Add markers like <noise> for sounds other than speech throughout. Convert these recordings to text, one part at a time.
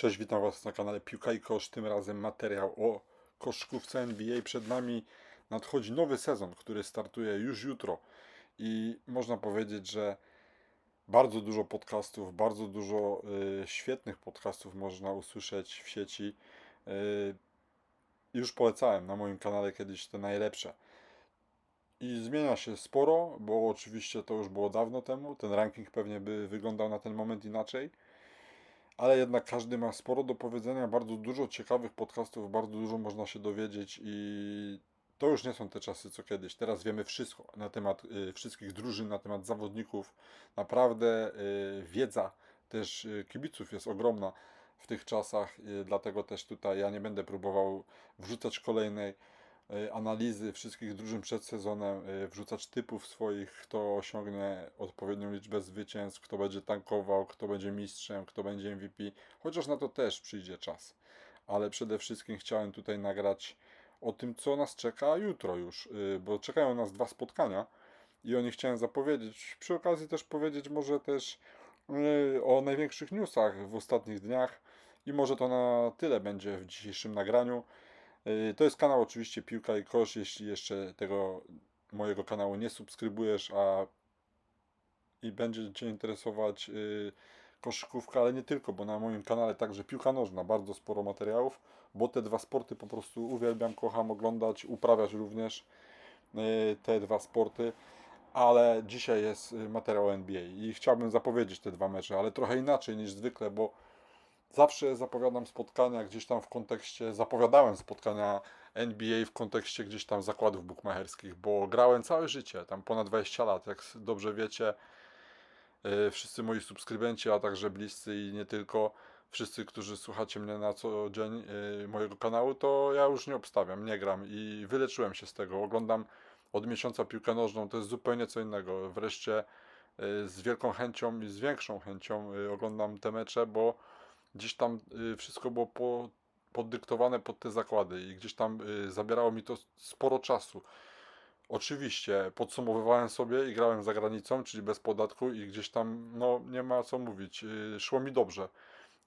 Cześć, witam Was na kanale Piłka i Kosz. Tym razem materiał o koszykówce NBA. Przed nami nadchodzi nowy sezon, który startuje już jutro. I można powiedzieć, że bardzo dużo podcastów, bardzo dużo y, świetnych podcastów można usłyszeć w sieci. Y, już polecałem na moim kanale kiedyś te najlepsze. I zmienia się sporo, bo oczywiście to już było dawno temu. Ten ranking pewnie by wyglądał na ten moment inaczej ale jednak każdy ma sporo do powiedzenia, bardzo dużo ciekawych podcastów, bardzo dużo można się dowiedzieć i to już nie są te czasy co kiedyś. Teraz wiemy wszystko na temat y, wszystkich drużyn, na temat zawodników. Naprawdę y, wiedza też y, kibiców jest ogromna w tych czasach, dlatego też tutaj ja nie będę próbował wrzucać kolejnej analizy wszystkich drużyn przed sezonem, y, wrzucać typów swoich, kto osiągnie odpowiednią liczbę zwycięstw, kto będzie tankował, kto będzie mistrzem, kto będzie MVP, chociaż na to też przyjdzie czas. Ale przede wszystkim chciałem tutaj nagrać o tym, co nas czeka jutro już, y, bo czekają nas dwa spotkania i o nich chciałem zapowiedzieć. Przy okazji też powiedzieć może też o największych newsach w ostatnich dniach i może to na tyle będzie w dzisiejszym nagraniu. Y, To jest kanał oczywiście Piłka i Kosz. Jeśli jeszcze tego mojego kanału nie subskrybujesz, a i będzie Cię interesować y, koszykówka, ale nie tylko, bo na moim kanale także piłka nożna, bardzo sporo materiałów, bo te dwa sporty po prostu uwielbiam, kocham oglądać, uprawiać również y, te dwa sporty. Ale dzisiaj jest materiał NBA i chciałbym zapowiedzieć te dwa mecze, ale trochę inaczej niż zwykle, bo zawsze zapowiadam spotkania gdzieś tam w kontekście, zapowiadałem spotkania NBA w kontekście gdzieś tam zakładów bukmacherskich, bo grałem całe życie, tam ponad 20 lat, jak dobrze wiecie, yy, wszyscy moi subskrybenci, a także bliscy i nie tylko, wszyscy, którzy słuchacie mnie na co dzień yy, mojego kanału, to ja już nie obstawiam, nie gram i wyleczyłem się z tego, oglądam od miesiąca piłkę nożną, to jest zupełnie co innego, wreszcie yy, z wielką chęcią i z większą chęcią oglądam te mecze, bo gdzieś tam y, wszystko było po, poddyktowane pod te zakłady i gdzieś tam y, zabierało mi to sporo czasu. Oczywiście podsumowywałem sobie i grałem za granicą, czyli bez podatku i gdzieś tam, no nie ma co mówić, y, szło mi dobrze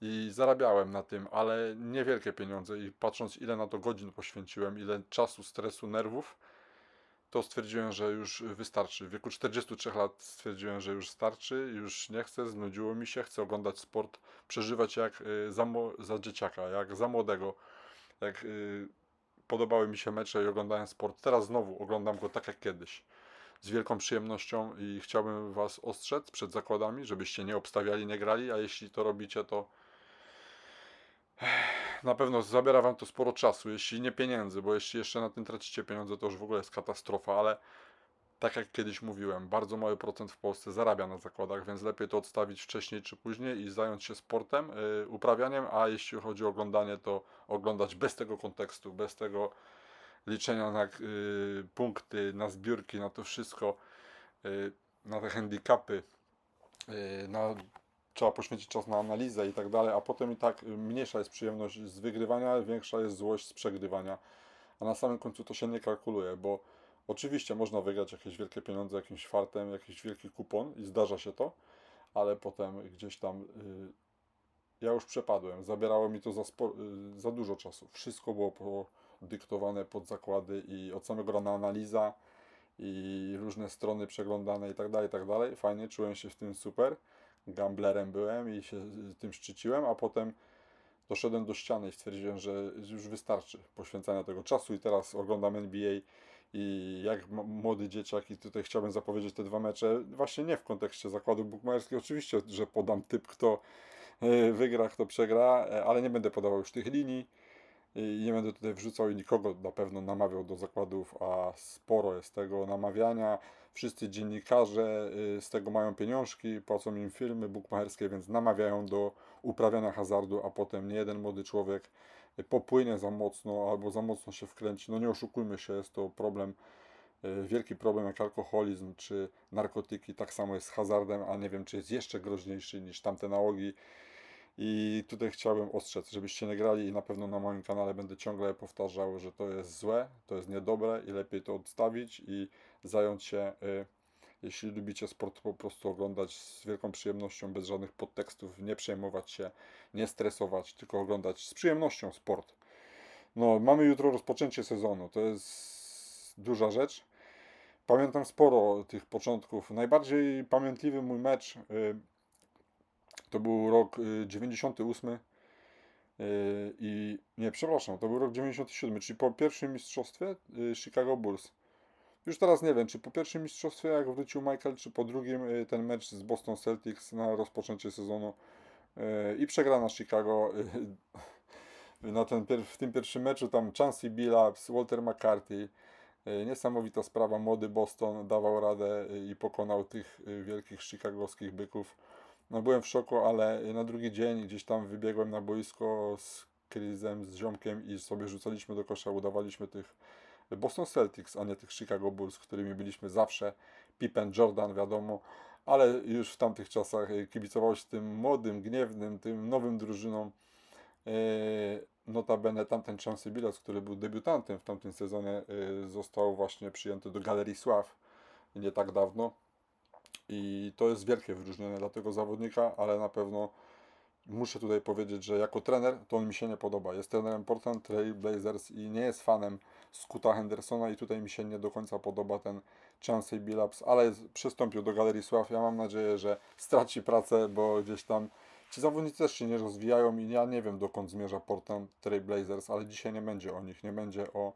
i zarabiałem na tym, ale niewielkie pieniądze i patrząc ile na to godzin poświęciłem, ile czasu, stresu, nerwów, to stwierdziłem, że już wystarczy. W wieku 43 lat stwierdziłem, że już starczy, już nie chcę, znudziło mi się, chcę oglądać sport, przeżywać jak y, za, za dzieciaka, jak za młodego, jak y, podobały mi się mecze i oglądałem sport. Teraz znowu oglądam go tak jak kiedyś. Z wielką przyjemnością i chciałbym Was ostrzec przed zakładami, żebyście nie obstawiali, nie grali, a jeśli to robicie, to na pewno zabiera Wam to sporo czasu, jeśli nie pieniędzy, bo jeśli jeszcze na tym tracicie pieniądze, to już w ogóle jest katastrofa, ale tak jak kiedyś mówiłem, bardzo mały procent w Polsce zarabia na zakładach, więc lepiej to odstawić wcześniej czy później i zająć się sportem, y, uprawianiem, a jeśli chodzi o oglądanie, to oglądać bez tego kontekstu, bez tego liczenia na y, punkty, na zbiórki, na to wszystko, y, na te handicapy, y, na trzeba poświęcić czas na analizę i tak dalej, a potem i tak mniejsza jest przyjemność z wygrywania, większa jest złość z przegrywania. A na samym końcu to się nie kalkuluje, bo oczywiście można wygrać jakieś wielkie pieniądze jakimś fartem, jakiś wielki kupon i zdarza się to, ale potem gdzieś tam y, ja już przepadłem. Zabierało mi to za, spo, y, za dużo czasu. Wszystko było podyktowane pod zakłady i od samego rana analiza i różne strony przeglądane i tak dalej, i tak dalej. Fajnie, czułem się w tym super gamblerem byłem i się tym szczyciłem, a potem doszedłem do ściany i stwierdziłem, że już wystarczy poświęcania tego czasu i teraz oglądam NBA i jak młody dzieciak i tutaj chciałbym zapowiedzieć te dwa mecze, właśnie nie w kontekście zakładu bukmacherskiego, oczywiście, że podam typ, kto y, wygra, kto przegra, e, ale nie będę podawał już tych linii i nie będę tutaj wrzucał i nikogo na pewno namawiał do zakładów, a sporo jest tego namawiania. Wszyscy dziennikarze y, z tego mają pieniążki, płacą im firmy bukmacherskie, więc namawiają do uprawiania hazardu, a potem nie jeden młody człowiek popłynie za mocno albo za mocno się wkręci. No nie oszukujmy się, jest to problem, y, wielki problem jak alkoholizm czy narkotyki. Tak samo jest z hazardem, a nie wiem, czy jest jeszcze groźniejszy niż tamte nałogi. I tutaj chciałbym ostrzec, żebyście nie grali i na pewno na moim kanale będę ciągle powtarzał, że to jest złe, to jest niedobre i lepiej to odstawić i zająć się y, Jeśli lubicie sport po prostu oglądać z wielką przyjemnością, bez żadnych podtekstów, nie przejmować się, nie stresować, tylko oglądać z przyjemnością sport. No, mamy jutro rozpoczęcie sezonu. To jest duża rzecz. Pamiętam sporo tych początków. Najbardziej pamiętliwy mój mecz y, to był rok y, 98 y, i nie, przepraszam, to był rok 97, czyli po pierwszym mistrzostwie y, Chicago Bulls. Już teraz nie wiem, czy po pierwszym mistrzostwie, jak wrócił Michael, czy po drugim y, ten mecz z Boston Celtics na rozpoczęcie sezonu y, i przegrana Chicago. y, <laughs> Na ten, w tym pierwszym meczu tam Chancey Billups, Walter McCarthy, y, niesamowita sprawa, młody Boston dawał radę y, i pokonał tych y, wielkich chicagowskich byków. No byłem w szoku, ale na drugi dzień gdzieś tam wybiegłem na boisko z Chrisem, z ziomkiem i sobie rzucaliśmy do kosza, udawaliśmy tych Boston Celtics, a nie tych Chicago Bulls, którymi byliśmy zawsze. Pippen, Jordan, wiadomo, ale już w tamtych czasach y, kibicowało tym młodym, gniewnym, tym nowym drużynom. Yy, Notabene tamten Chancey Billups, który był debiutantem w tamtym sezonie, yy, został właśnie przyjęty do Galerii Sław nie tak dawno. I to jest wielkie wyróżnienie dla tego zawodnika, ale na pewno muszę tutaj powiedzieć, że jako trener to on mi się nie podoba. Jest trenerem Portland Trail Blazers i nie jest fanem Scoota Hendersona i tutaj mi się nie do końca podoba ten Chancey Billups, ale przystąpił do Galerii Sław. Ja mam nadzieję, że straci pracę, bo gdzieś tam ci zawodnicy też się nie rozwijają i ja nie wiem dokąd zmierza Portland Trail Blazers, ale dzisiaj nie będzie o nich, nie będzie o,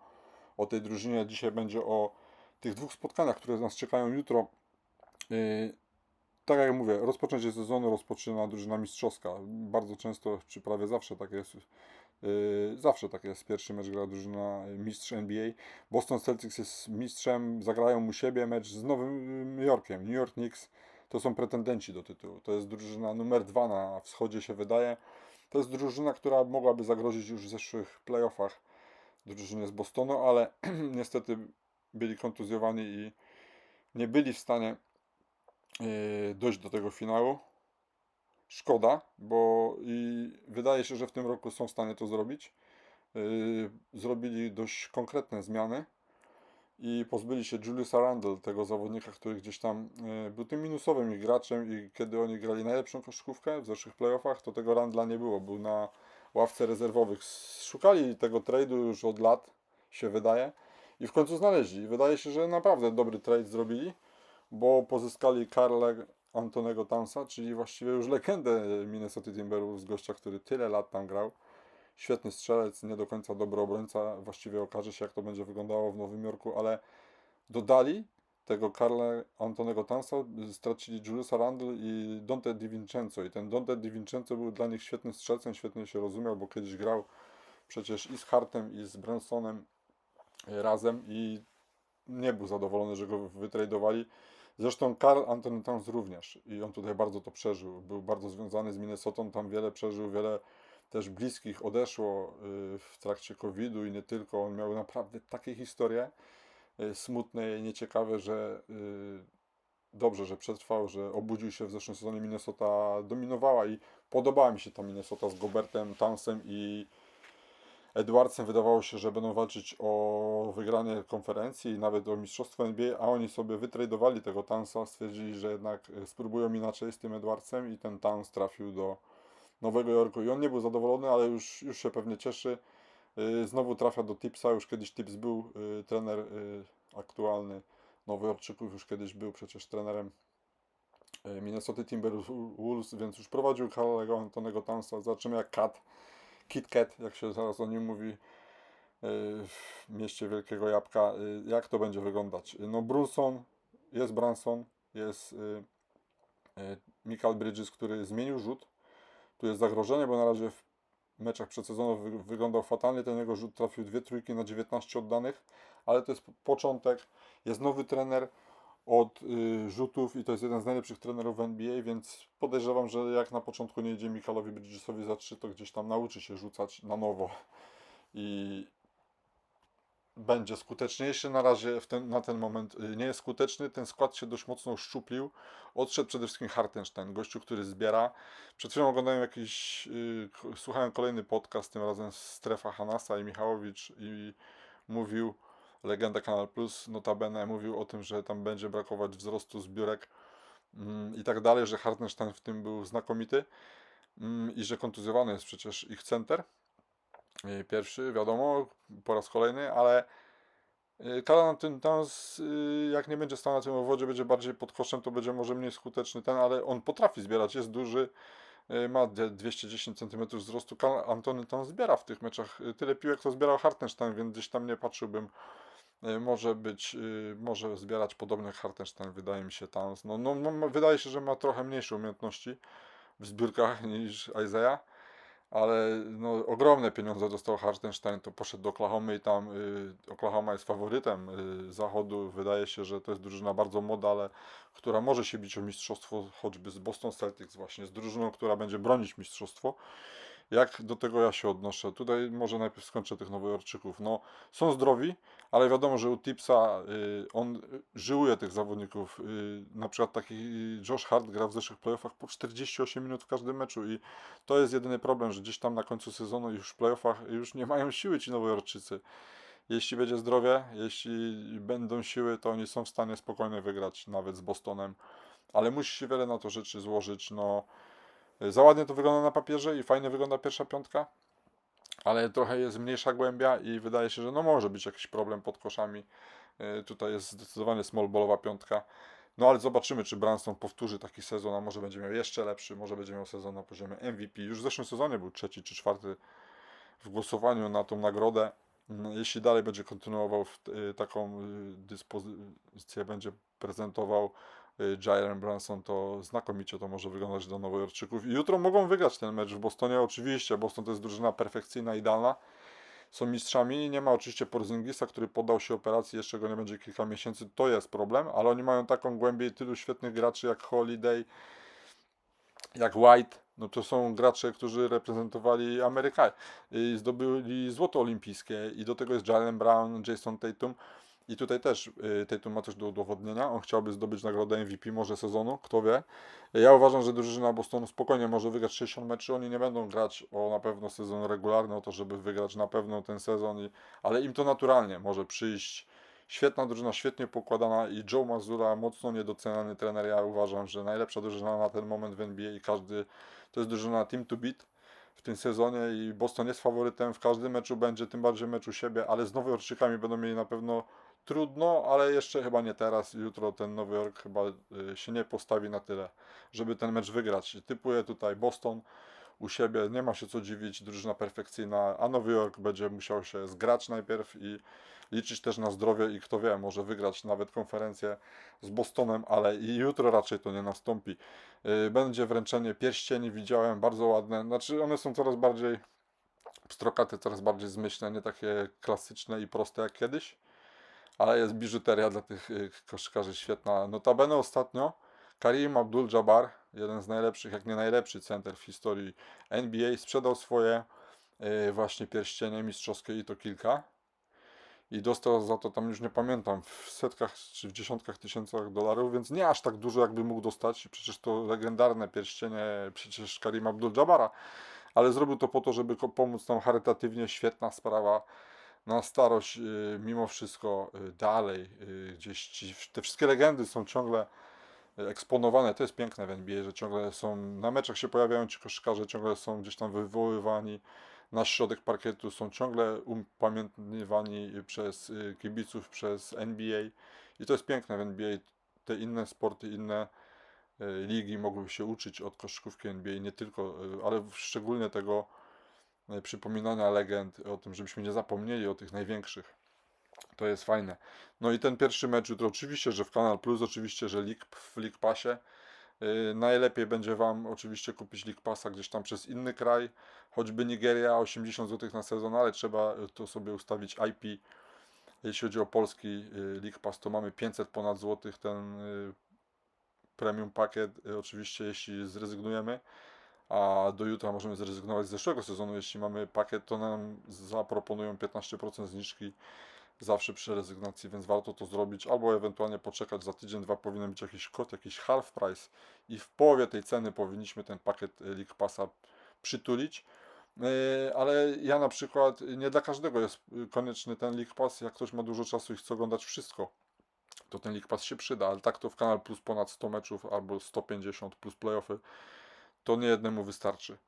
o tej drużynie, dzisiaj będzie o tych dwóch spotkaniach, które nas czekają jutro. Yy, tak jak mówię, rozpoczęcie sezonu rozpoczyna drużyna mistrzowska. Bardzo często, czy prawie zawsze tak jest. Yy, zawsze tak jest. Pierwszy mecz gra drużyna y, mistrz NBA. Boston Celtics jest mistrzem, zagrają mu siebie mecz z Nowym Jorkiem. New York Knicks to są pretendenci do tytułu. To jest drużyna numer dwa na wschodzie się wydaje. To jest drużyna, która mogłaby zagrozić już w zeszłych playoffach drużynie z Bostonu, ale <clears throat> niestety byli kontuzjowani i nie byli w stanie yy, dojść do tego finału. Szkoda, bo i wydaje się, że w tym roku są w stanie to zrobić. Yy, Zrobili dość konkretne zmiany i pozbyli się Juliusa Randle, tego zawodnika, który gdzieś tam yy, był tym minusowym ich graczem i kiedy oni grali najlepszą koszykówkę w zeszłych playoffach, to tego Randla nie było, był na ławce rezerwowych. Szukali tego trade'u już od lat, się wydaje, i w końcu znaleźli. Wydaje się, że naprawdę dobry trade zrobili bo pozyskali Karla Antonego Townsa, czyli właściwie już legendę Minnesota Timberwolves, gościa, który tyle lat tam grał. Świetny strzelec, nie do końca dobry obrońca. Właściwie okaże się, jak to będzie wyglądało w Nowym Jorku, ale dodali tego Karla Antonego Townsa, stracili Juliusa Randle i Dante DiVincenzo. I ten Dante DiVincenzo był dla nich świetnym strzelcem, świetnie się rozumiał, bo kiedyś grał przecież i z Hartem, i z Bransonem razem i nie był zadowolony, że go wytradowali. Zresztą Karl Anthony Towns również i on tutaj bardzo to przeżył. Był bardzo związany z Minnesotą, tam wiele przeżył, wiele też bliskich odeszło y, w trakcie COVID-u i nie tylko. On miał naprawdę takie historie y, smutne i nieciekawe, że y, dobrze, że przetrwał, że obudził się w zeszłym sezonie. Minnesota dominowała i podobała mi się ta Minnesota z Gobertem, Townsem i Edwardsem wydawało się, że będą walczyć o wygranie konferencji i nawet o mistrzostwo NBA, a oni sobie wytradowali tego Townsa, stwierdzili, że jednak e, spróbują inaczej z tym Edwardsem i ten Towns trafił do Nowego Jorku i on nie był zadowolony, ale już, już się pewnie cieszy. E, Znowu trafia do Tipsa, już kiedyś Tips był e, trener aktualny Nowojorczyków, już kiedyś był przecież trenerem Minnesota Timberwolves, więc już prowadził Karlego Antonego Townsa. Zobaczymy jak Kat Kit Kat, jak się zaraz o nim mówi, yy, w mieście Wielkiego Jabłka, yy, jak to będzie wyglądać. No Brunson, jest Branson, jest yy, Michael Bridges, który zmienił rzut. Tu jest zagrożenie, bo na razie w meczach przedsezonowych wy- wyglądał fatalnie. Ten jego rzut trafił dwie trójki na 19 oddanych, ale to jest po- początek. Jest nowy trener od y, rzutów i to jest jeden z najlepszych trenerów w NBA, więc podejrzewam, że jak na początku nie idzie Michalowi Bridgesowi za 3, to gdzieś tam nauczy się rzucać na nowo i będzie skuteczniejszy. Na razie ten, na ten moment y, nie jest skuteczny. Ten skład się dość mocno uszczuplił. Odszedł przede wszystkim Hartenstein, gościu, który zbiera. Przed chwilą oglądałem jakiś, y, k- słuchałem kolejny podcast, tym razem Strefa Hanasa i Michałowicz i mówił legenda Kanal Plus, notabene mówił o tym, że tam będzie brakować wzrostu zbiórek mm, i tak dalej, że Hartenstein w tym był znakomity mm, i że kontuzjowany jest przecież ich center. Y, Pierwszy, wiadomo, po raz kolejny, ale y, Kalan ten Towns, y, jak nie będzie stał na tym owodzie, będzie bardziej pod koszem, to będzie może mniej skuteczny ten, ale on potrafi zbierać, jest duży, ma dwie- 210 cm wzrostu. Antony Towns zbiera w tych meczach tyle piłek, co zbierał Hartenstein, więc gdzieś tam nie patrzyłbym, może być, y, może zbierać podobnie jak Hartenstein, wydaje mi się Towns. No, no, no, wydaje się, że ma trochę mniejsze umiejętności w zbiórkach <laughs> niż Isaiah ale no, ogromne pieniądze dostał Hartenstein, to poszedł do Oklahomy i tam y, Oklahoma jest faworytem y, zachodu. Wydaje się, że to jest drużyna bardzo młoda, ale która może się bić o mistrzostwo, choćby z Boston Celtics właśnie, z drużyną, która będzie bronić mistrzostwo. Jak do tego ja się odnoszę? Tutaj może najpierw skończę tych Nowojorczyków. No, są zdrowi, ale wiadomo, że u Tipsa y, on y, żyłuje tych zawodników. Y, na przykład taki Josh Hart gra w zeszłych playoffach po 48 minut w każdym meczu i to jest jedyny problem, że gdzieś tam na końcu sezonu już w playoffach już nie mają siły ci Nowojorczycy. Jeśli będzie zdrowie, jeśli będą siły, to oni są w stanie spokojnie wygrać nawet z Bostonem, ale musi się wiele na to rzeczy złożyć. No, za ładnie to wygląda na papierze i fajnie wygląda pierwsza piątka, ale trochę jest mniejsza głębia i wydaje się, że no może być jakiś problem pod koszami. Yy, Tutaj jest zdecydowanie small ballowa piątka. No ale zobaczymy, czy Branson powtórzy taki sezon, a może będzie miał jeszcze lepszy, może będzie miał sezon na poziomie MVP. Już w zeszłym sezonie był trzeci czy czwarty w głosowaniu na tą nagrodę. No, Jeśli dalej będzie kontynuował y, taką y, dyspozycję, będzie prezentował y, Jalen Branson, to znakomicie to może wyglądać dla Nowojorczyków. I jutro mogą wygrać ten mecz w Bostonie. Oczywiście, Boston to jest drużyna perfekcyjna, idealna. Są mistrzami. Nie ma oczywiście Porzingisa, który poddał się operacji, jeszcze go nie będzie kilka miesięcy. To jest problem, ale oni mają taką głębię i tylu świetnych graczy jak Holiday, jak White, no to są gracze, którzy reprezentowali Amerykę i zdobyli złoto olimpijskie i do tego jest Jalen Brown, Jason Tatum i tutaj też y, Tatum ma coś do udowodnienia, on chciałby zdobyć nagrodę MVP może sezonu, kto wie. Ja uważam, że drużyna Bostonu spokojnie może wygrać 60 meczy, oni nie będą grać o na pewno sezon regularny, o to, żeby wygrać na pewno ten sezon, i, ale im to naturalnie może przyjść. Świetna drużyna, świetnie pokładana i Joe Mazzulla, mocno niedoceniany trener. Ja uważam, że najlepsza drużyna na ten moment w NBA i każdy to jest drużyna team to beat w tym sezonie i Boston jest faworytem w każdym meczu będzie, tym bardziej meczu siebie, ale z Nowojorczykami będą mieli na pewno trudno, ale jeszcze chyba nie teraz. Jutro ten Nowy Jork chyba y, się nie postawi na tyle, żeby ten mecz wygrać. Typuję tutaj Boston u siebie, nie ma się co dziwić, drużyna perfekcyjna, a Nowy Jork będzie musiał się zgrać najpierw i liczyć też na zdrowie i kto wie, może wygrać nawet konferencję z Bostonem, ale i jutro raczej to nie nastąpi. Y, Będzie wręczenie pierścieni, widziałem, bardzo ładne, znaczy one są coraz bardziej pstrokate, coraz bardziej zmyślne, nie takie klasyczne i proste jak kiedyś, ale jest biżuteria dla tych y, koszykarzy świetna. Notabene ostatnio Karim Abdul-Jabbar, jeden z najlepszych, jak nie najlepszy center w historii NBA, sprzedał swoje y, właśnie pierścienie mistrzowskie i to kilka. I dostał za to tam już nie pamiętam, w setkach czy w dziesiątkach tysiącach dolarów, więc nie aż tak dużo jakby mógł dostać. Przecież to legendarne pierścienie, przecież Karim Abdul-Jabbara, ale zrobił to po to, żeby pomóc tam charytatywnie, świetna sprawa. Na starość, y, mimo wszystko, y, dalej, y, gdzieś ci, te wszystkie legendy są ciągle eksponowane. To jest piękne w NBA, że ciągle są, na meczach się pojawiają ci koszykarze, ciągle są gdzieś tam wywoływani na środek parkietu, są ciągle upamiętniwani przez kibiców, przez NBA i to jest piękne w NBA. Te inne sporty, inne ligi mogły się uczyć od koszykówki NBA, nie tylko, ale szczególnie tego przypominania legend, o tym, żebyśmy nie zapomnieli o tych największych. To jest fajne. No i ten pierwszy mecz jutro, oczywiście, że w Kanal Plus, oczywiście, że League, w League Passie. Yy, najlepiej będzie Wam oczywiście kupić League Passa gdzieś tam przez inny kraj, choćby Nigeria, 80 zł na sezon, ale trzeba y, to sobie ustawić IP. Jeśli chodzi o polski y, League Pass, to mamy 500 ponad złotych ten y, premium pakiet, y, oczywiście jeśli zrezygnujemy, a do jutra możemy zrezygnować z zeszłego sezonu, jeśli mamy pakiet, to nam zaproponują 15% zniżki zawsze przy rezygnacji, więc warto to zrobić, albo ewentualnie poczekać za tydzień, dwa powinien być jakiś kod, jakiś half price i w połowie tej ceny powinniśmy ten pakiet y, League Passa przytulić. Yy, ale ja na przykład, nie dla każdego jest y, konieczny ten League Pass, jak ktoś ma dużo czasu i chce oglądać wszystko, to ten League Pass się przyda, ale tak to w Kanal Plus ponad 100 meczów albo 150 plus playoffy, to nie jednemu wystarczy.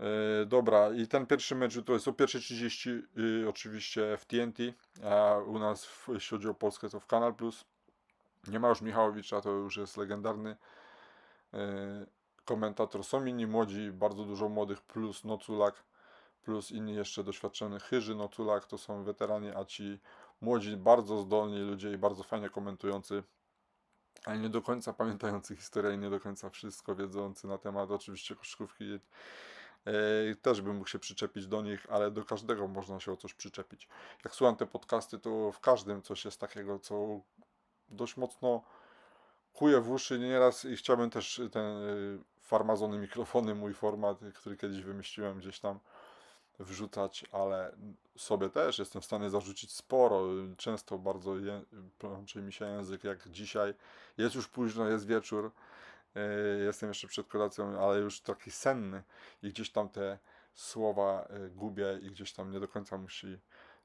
Yy, dobra, i ten pierwszy mecz to jest o 1.30 yy, oczywiście w TNT, a u nas, w, jeśli chodzi o Polskę, to w Kanal Plus. Nie ma już Michałowicza, to już jest legendarny yy, komentator. Są inni młodzi, bardzo dużo młodych, plus Noculak, plus inni jeszcze doświadczony Chyży Noculak, to są weterani, a ci młodzi, bardzo zdolni ludzie i bardzo fajnie komentujący, ale nie do końca pamiętający historię i nie do końca wszystko wiedzący na temat oczywiście koszykówki. E, Też bym mógł się przyczepić do nich, ale do każdego można się o coś przyczepić. Jak słucham te podcasty, to w każdym coś jest takiego, co dość mocno kuje w uszy nieraz i chciałbym też ten y, farmazony mikrofony, mój format, który kiedyś wymyśliłem gdzieś tam wrzucać, ale sobie też jestem w stanie zarzucić sporo. Często bardzo je, plącze mi się język, jak dzisiaj. Jest już późno, jest wieczór. y, Jestem jeszcze przed kolacją, ale już taki senny i gdzieś tam te słowa y, gubię i gdzieś tam nie do końca musi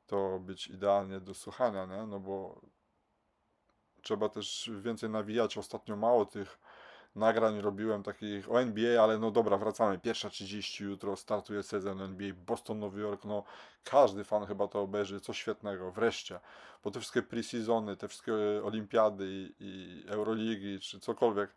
to być idealnie do słuchania, nie? No bo trzeba też więcej nawijać. Ostatnio mało tych nagrań robiłem takich o NBA, ale no dobra, wracamy. Pierwsza 30 jutro startuje sezon NBA Boston, Nowy Jork. No każdy fan chyba to obejrzy, co świetnego, wreszcie. Bo te wszystkie pre-seasony, te wszystkie olimpiady i, i Euroligi, czy cokolwiek,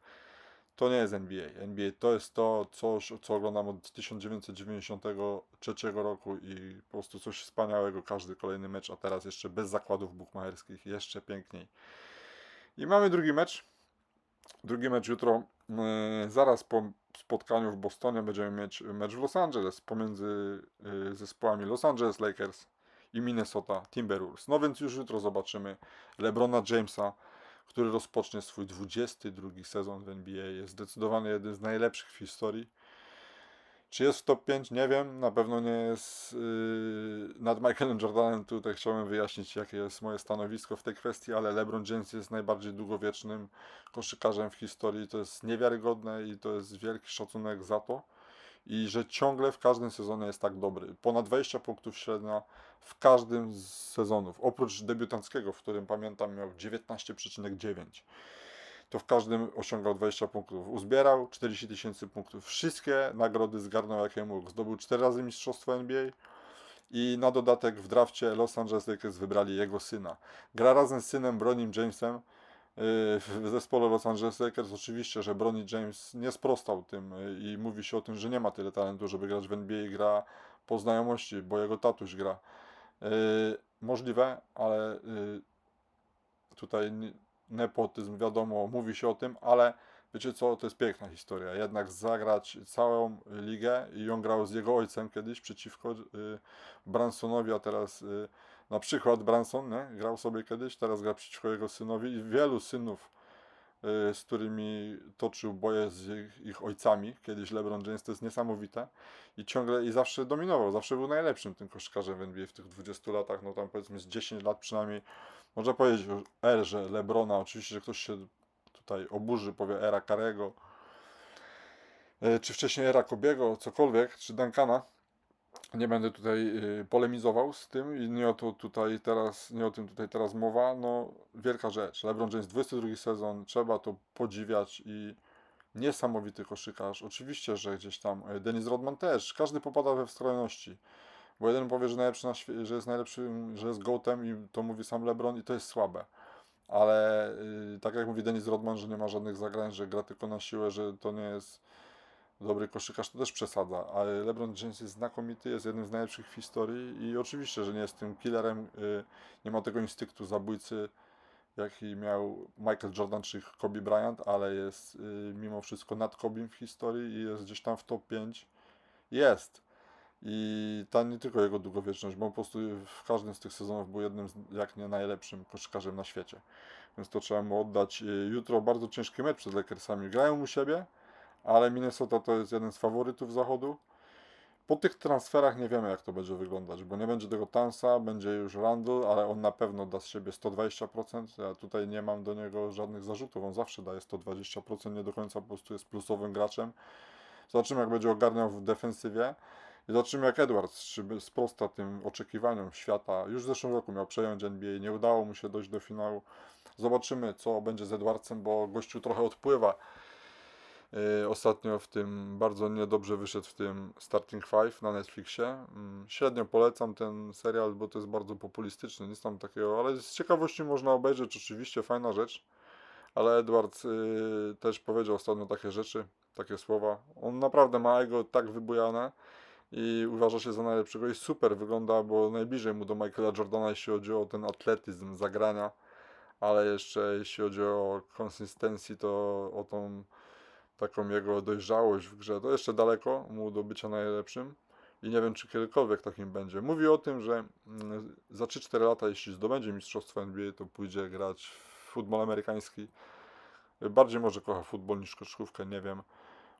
to nie jest NBA. NBA to jest to coś, co oglądam od 1993 roku i po prostu coś wspaniałego, każdy kolejny mecz, a teraz jeszcze bez zakładów bukmacherskich, jeszcze piękniej. I mamy drugi mecz. Drugi mecz jutro. Yy, zaraz po spotkaniu w Bostonie będziemy mieć mecz w Los Angeles pomiędzy yy, zespołami Los Angeles Lakers i Minnesota Timberwolves. No więc już jutro zobaczymy LeBrona Jamesa, który rozpocznie swój 22 sezon w NBA. Jest zdecydowanie jeden z najlepszych w historii. Czy jest w top 5? Nie wiem. Na pewno nie jest yy, nad Michaelem Jordanem. Tutaj chciałem wyjaśnić, jakie jest moje stanowisko w tej kwestii, ale LeBron James jest najbardziej długowiecznym koszykarzem w historii. To jest niewiarygodne i to jest wielki szacunek za to. I że ciągle w każdym sezonie jest tak dobry. Ponad 20 punktów średnia w każdym z sezonów. Oprócz debiutanckiego, w którym pamiętam miał 19,9 to w każdym osiągał 20 punktów. Uzbierał 40 tysięcy punktów. Wszystkie nagrody zgarnął jakie mógł. Zdobył 4 razy mistrzostwo NBA i na dodatek w drafcie Los Angeles Lakers wybrali jego syna. Gra razem z synem Bronim Jamesem yy, w zespole Los Angeles Lakers. Oczywiście, że Bronny James nie sprostał tym yy, i mówi się o tym, że nie ma tyle talentu, żeby grać w NBA. Gra po znajomości, bo jego tatuś gra. Yy, Możliwe, ale tutaj nepotyzm, wiadomo, mówi się o tym, ale wiecie co, to jest piękna historia. Jednak zagrać całą ligę i on grał z jego ojcem kiedyś przeciwko y, Bransonowi, a teraz y, na przykład Branson nie? grał sobie kiedyś, teraz gra przeciwko jego synowi i wielu synów, y, z którymi toczył boje z ich, ich ojcami, kiedyś LeBron James, to jest niesamowite i ciągle i zawsze dominował, zawsze był najlepszym tym koszykarzem w NBA w tych 20 latach, no tam powiedzmy z 10 lat przynajmniej można powiedzieć o erze Lebrona, oczywiście, że ktoś się tutaj oburzy, powie era Karego, e, czy wcześniej era Kobiego, cokolwiek, czy Duncana. Nie będę tutaj y, polemizował z tym i nie o to tutaj teraz, nie o tym tutaj teraz mowa. No, wielka rzecz. LeBron James 22 sezon, trzeba to podziwiać i niesamowity koszykarz. Oczywiście, że gdzieś tam e, Dennis Rodman też. Każdy popada we wstrojności. Bo jeden powie, że, najlepszy na że jest najlepszym, że jest gołtem i to mówi sam LeBron i to jest słabe. Ale y, tak jak mówi Dennis Rodman, że nie ma żadnych zagrań, że gra tylko na siłę, że to nie jest dobry koszykarz, to też przesadza. Ale LeBron James jest znakomity, jest jednym z najlepszych w historii i oczywiście, że nie jest tym killerem, y, nie ma tego instynktu zabójcy, jaki miał Michael Jordan czy Kobe Bryant, ale jest y, mimo wszystko nad Kobim w historii i jest gdzieś tam w top 5. Jest. I ta nie tylko jego długowieczność, bo on po prostu w każdym z tych sezonów był jednym, z, jak nie najlepszym koszykarzem na świecie. Więc to trzeba mu oddać. Y, Jutro bardzo ciężki mecz przed Lakersami. Grają u siebie, ale Minnesota to jest jeden z faworytów zachodu. Po tych transferach nie wiemy, jak to będzie wyglądać, bo nie będzie tego Tansa, będzie już Randall, ale on na pewno da z siebie 120%. Ja tutaj nie mam do niego żadnych zarzutów. On zawsze daje 120%, nie do końca po prostu jest plusowym graczem. Zobaczymy, jak będzie ogarniał w defensywie. Zobaczymy jak Edwards, sprosta tym oczekiwaniom świata. Już w zeszłym roku miał przejąć NBA, nie udało mu się dojść do finału. Zobaczymy co będzie z Edwardsem, bo gościu trochę odpływa. Yy, Ostatnio w tym bardzo niedobrze wyszedł w tym Starting Five na Netflixie. Mm, Średnio polecam ten serial, bo to jest bardzo populistyczny, nic tam takiego, ale z ciekawości można obejrzeć, oczywiście fajna rzecz. Ale Edwards yy, też powiedział ostatnio takie rzeczy, takie słowa. On naprawdę ma ego tak wybujane i uważa się za najlepszego i super wygląda, bo najbliżej mu do Michaela Jordana, jeśli chodzi o ten atletyzm zagrania, ale jeszcze jeśli chodzi o konsystencji, to o tą taką jego dojrzałość w grze, to jeszcze daleko mu do bycia najlepszym i nie wiem, czy kiedykolwiek takim będzie. Mówi o tym, że mm, za 3-4 lata, jeśli zdobędzie mistrzostwo NBA, to pójdzie grać w futbol amerykański. Bardziej może kocha futbol niż koszykówkę, nie wiem.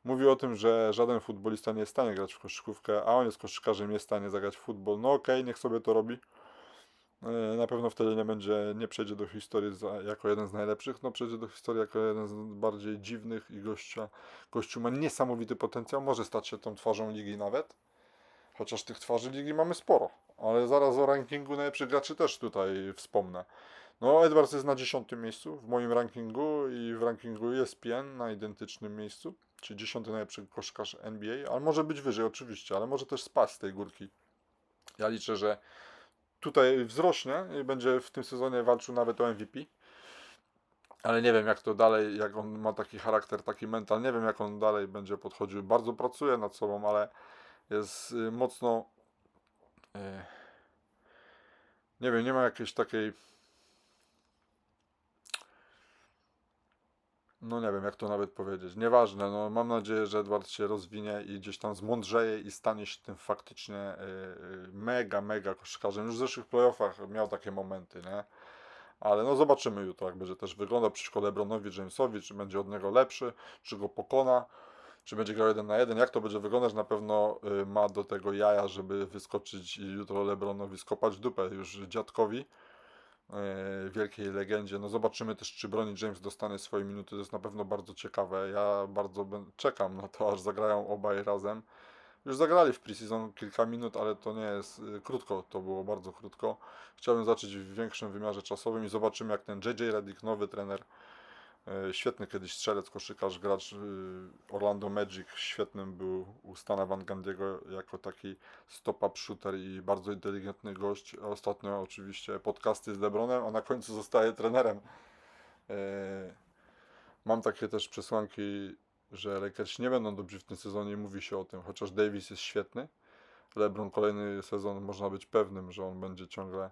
Mówi o tym, że żaden futbolista nie jest w stanie grać w koszykówkę, a on jest koszykarzem, jest w stanie zagrać w futbol. No okej, niech sobie to robi. E, Na pewno wtedy nie będzie, nie przejdzie do historii za, jako jeden z najlepszych, no przejdzie do historii jako jeden z bardziej dziwnych i gościa, gościu ma niesamowity potencjał, może stać się tą twarzą ligi nawet, chociaż tych twarzy ligi mamy sporo, ale zaraz o rankingu najlepszych graczy też tutaj wspomnę. No Edwards jest na 10 miejscu w moim rankingu i w rankingu ESPN na identycznym miejscu, czyli 10 najlepszy koszykarz NBA, ale może być wyżej oczywiście, ale może też spaść z tej górki. Ja liczę, że tutaj wzrośnie i będzie w tym sezonie walczył nawet o MVP. Ale nie wiem jak to dalej, jak on ma taki charakter, taki mental, nie wiem jak on dalej będzie podchodził. Bardzo pracuje nad sobą, ale jest y, mocno. y, Nie wiem, nie ma jakiejś takiej. No nie wiem, jak to nawet powiedzieć. Nieważne, no mam nadzieję, że Edward się rozwinie i gdzieś tam zmądrzeje i stanie się tym faktycznie y, y, mega, mega koszykarzem. Już w zeszłych playoffach miał takie momenty, nie? Ale no zobaczymy jutro, jak będzie też wyglądał przeciwko LeBronowi Jamesowi, czy będzie od niego lepszy, czy go pokona, czy będzie grał jeden na jeden, jak to będzie wyglądać, na pewno y, ma do tego jaja, żeby wyskoczyć i jutro LeBronowi skopać dupę już dziadkowi e, wielkiej legendzie. No zobaczymy też, czy Broni James dostanie swoje minuty. To jest na pewno bardzo ciekawe. Ja bardzo czekam na to, aż zagrają obaj razem. Już zagrali w preseason kilka minut, ale to nie jest y, krótko, to było bardzo krótko. Chciałbym zacząć w większym wymiarze czasowym i zobaczymy, jak ten JJ Redick, nowy trener, e, świetny kiedyś strzelec, koszykarz, gracz y, Orlando Magic, świetnym był u Stana Van Gundy'ego jako taki stop-up shooter i bardzo inteligentny gość. Ostatnio oczywiście podcasty z LeBronem, a na końcu zostaje trenerem. E, Mam takie też przesłanki, że Lakers nie będą dobrzy w tym sezonie, mówi się o tym, chociaż Davis jest świetny. LeBron kolejny sezon można być pewnym, że on będzie ciągle e,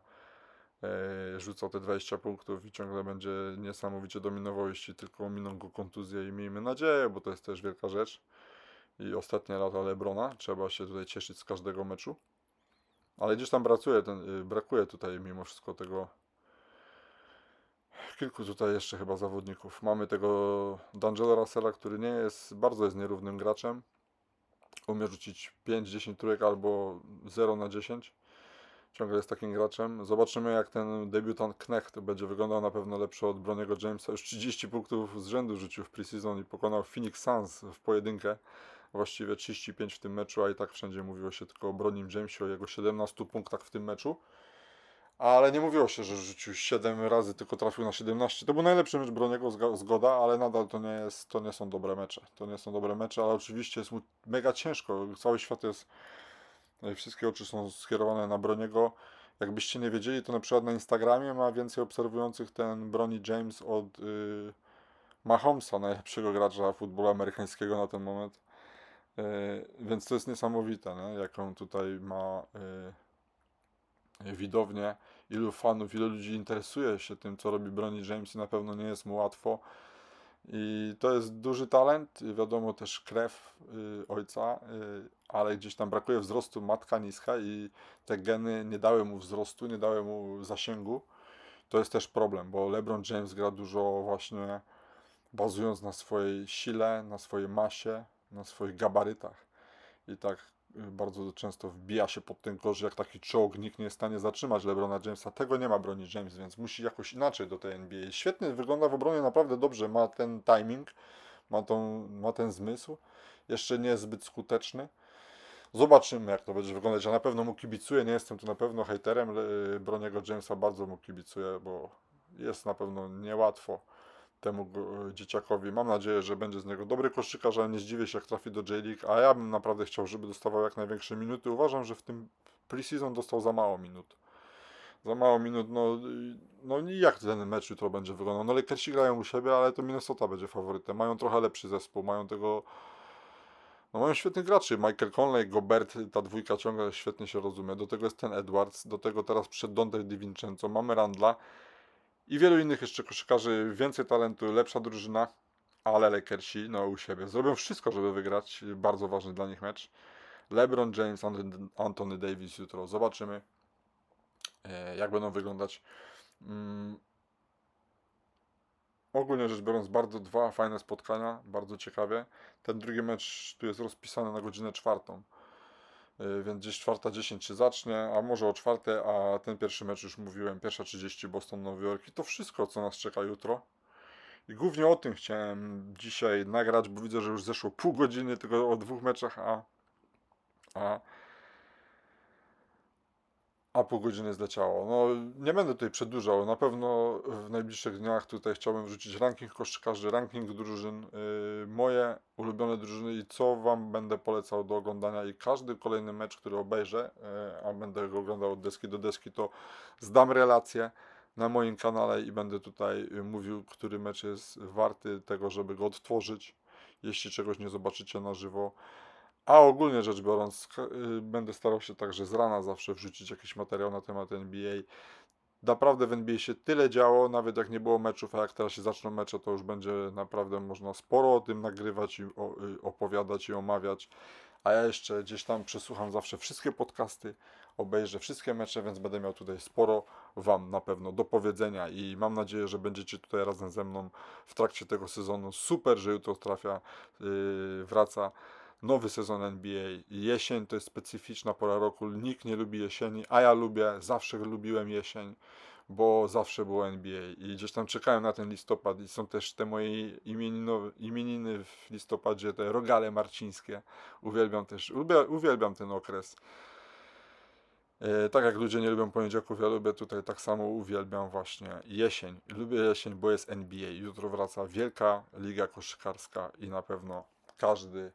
rzucał te 20 punktów i ciągle będzie niesamowicie dominował, jeśli tylko miną go kontuzje i miejmy nadzieję, bo to jest też wielka rzecz. I ostatnie lata LeBrona, trzeba się tutaj cieszyć z każdego meczu. Ale gdzieś tam brakuje, ten, y, brakuje tutaj mimo wszystko tego kilku tutaj jeszcze chyba zawodników. Mamy tego D'Angelo Russella, który nie jest, bardzo jest nierównym graczem. Umie rzucić 5-10 trójek albo 0 na 10. Ciągle jest takim graczem. Zobaczymy jak ten debiutant Knecht będzie wyglądał na pewno lepszy od Broniego Jamesa. Już 30 punktów z rzędu rzucił w preseason i pokonał Phoenix Suns w pojedynkę. Właściwie 35 w tym meczu, a i tak wszędzie mówiło się tylko o Bronim Jamesie, o jego 17 punktach w tym meczu. Ale nie mówiło się, że rzucił 7 razy, tylko trafił na 17. To był najlepszy mecz Broniego, zgoda, ale nadal to nie, jest, to nie są dobre mecze. To nie są dobre mecze, ale oczywiście jest mu mega ciężko. Cały świat jest, wszystkie oczy są skierowane na Broniego. Jakbyście nie wiedzieli, to na przykład na Instagramie ma więcej obserwujących ten Broni James od y, Mahomesa, najlepszego gracza futbolu amerykańskiego na ten moment. Y, więc to jest niesamowite, nie? jaką tutaj ma y, widownię, ilu fanów, ilu ludzi interesuje się tym, co robi Broni James i na pewno nie jest mu łatwo. I to jest duży talent, wiadomo też krew y, ojca, y, ale gdzieś tam brakuje wzrostu, matka niska i te geny nie dały mu wzrostu, nie dały mu zasięgu. To jest też problem, bo LeBron James gra dużo właśnie bazując na swojej sile, na swojej masie, na swoich gabarytach. I tak bardzo często wbija się pod ten kosz, jak taki czołg, nikt nie jest w stanie zatrzymać LeBrona Jamesa. Tego nie ma broni James, więc musi jakoś inaczej do tej NBA. Świetnie wygląda w obronie, naprawdę dobrze, ma ten timing, ma, tą, ma ten zmysł. Jeszcze nie jest zbyt skuteczny. Zobaczymy, jak to będzie wyglądać. Ja na pewno mu kibicuję, nie jestem tu na pewno hejterem Broniego Jamesa, bardzo mu kibicuję, bo jest na pewno niełatwo temu go- dzieciakowi. Mam nadzieję, że będzie z niego dobry koszykarz, ale nie zdziwię się, jak trafi do J-League, a ja bym naprawdę chciał, żeby dostawał jak największe minuty. Uważam, że w tym preseason dostał za mało minut. Za mało minut, no, no i jak ten mecz jutro będzie wyglądał? No Lakersi grają u siebie, ale to Minnesota będzie faworytem. Mają trochę lepszy zespół, mają tego... No mają świetnych graczy. Michael Conley, Gobert, ta dwójka ciągle świetnie się rozumie. Do tego jest ten Edwards, do tego teraz przed Dante DiVincenzo, mamy Randla i wielu innych jeszcze koszykarzy. Więcej talentu, lepsza drużyna, ale Lakersi, no u siebie, zrobią wszystko, żeby wygrać. Bardzo ważny dla nich mecz. LeBron James, Ant- Anthony Davis jutro. Zobaczymy, e, jak będą wyglądać. Mm. Ogólnie rzecz biorąc, bardzo dwa fajne spotkania, bardzo ciekawie. Ten drugi mecz tu jest rozpisany na godzinę czwartą. Y, Więc gdzieś czwarta 10 się zacznie, a może o czwartej, a ten pierwszy mecz już mówiłem, pierwsza 30 Boston, Nowy Jork i to wszystko, co nas czeka jutro. I głównie o tym chciałem dzisiaj nagrać, bo widzę, że już zeszło pół godziny tylko o dwóch meczach, a, a, a pół godziny zleciało. No, nie będę tutaj przedłużał. Na pewno w najbliższych dniach tutaj chciałbym wrzucić ranking koszykarzy, ranking drużyn, yy, moje ulubione drużyny i co Wam będę polecał do oglądania. I każdy kolejny mecz, który obejrzę, yy, a będę go oglądał od deski do deski, to zdam relację na moim kanale i będę tutaj yy, mówił, który mecz jest warty tego, żeby go odtworzyć, jeśli czegoś nie zobaczycie na żywo. A ogólnie rzecz biorąc, y, będę starał się także z rana zawsze wrzucić jakiś materiał na temat NBA. Naprawdę w NBA się tyle działo, nawet jak nie było meczów, a jak teraz się zaczną mecze, to już będzie naprawdę można sporo o tym nagrywać i y, opowiadać i omawiać. A ja jeszcze gdzieś tam przesłucham zawsze wszystkie podcasty, obejrzę wszystkie mecze, więc będę miał tutaj sporo Wam na pewno do powiedzenia i mam nadzieję, że będziecie tutaj razem ze mną w trakcie tego sezonu. Super, że jutro trafia, yy, wraca nowy sezon NBA. Jesień to jest specyficzna pora roku. Nikt nie lubi jesieni, a ja lubię, zawsze lubiłem jesień, bo zawsze było NBA i gdzieś tam czekałem na ten listopad i są też te moje imieniny w listopadzie, te rogale marcińskie. Uwielbiam też, uwielbiam ten okres. E, Tak jak ludzie nie lubią poniedziałków, ja lubię tutaj tak samo uwielbiam właśnie jesień. Lubię jesień, bo jest NBA. Jutro wraca wielka liga koszykarska i na pewno każdy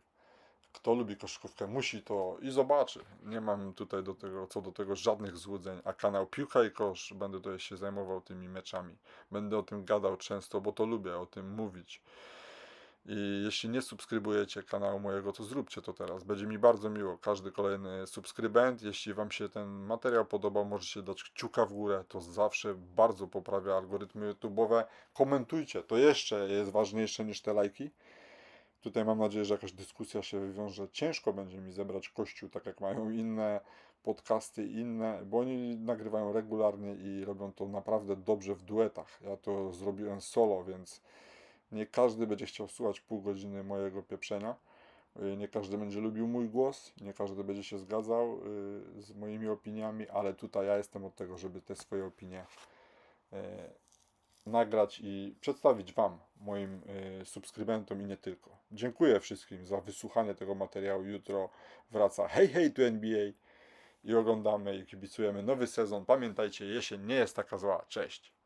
kto lubi koszykówkę, musi to i zobaczy. Nie mam tutaj do tego, co do tego żadnych złudzeń, a kanał Piłka i Kosz, będę tutaj się zajmował tymi meczami. Będę o tym gadał często, bo to lubię o tym mówić. I jeśli nie subskrybujecie kanału mojego, to zróbcie to teraz. Będzie mi bardzo miło. Każdy kolejny subskrybent. Jeśli Wam się ten materiał podobał, możecie dać kciuka w górę. To zawsze bardzo poprawia algorytmy YouTube'owe. Komentujcie. To jeszcze jest ważniejsze niż te lajki. Tutaj mam nadzieję, że jakaś dyskusja się wywiąże. Ciężko będzie mi zebrać kościół, tak jak mają inne podcasty inne, bo oni nagrywają regularnie i robią to naprawdę dobrze w duetach. Ja to zrobiłem solo, więc nie każdy będzie chciał słuchać pół godziny mojego pieprzenia. Y, Nie każdy będzie lubił mój głos, nie każdy będzie się zgadzał y, z moimi opiniami, ale tutaj ja jestem od tego, żeby te swoje opinie y, nagrać i przedstawić Wam, moim y, subskrybentom i nie tylko. Dziękuję wszystkim za wysłuchanie tego materiału. Jutro wraca Hej Hej tu NBA i oglądamy i kibicujemy nowy sezon. Pamiętajcie, jesień nie jest taka zła. Cześć!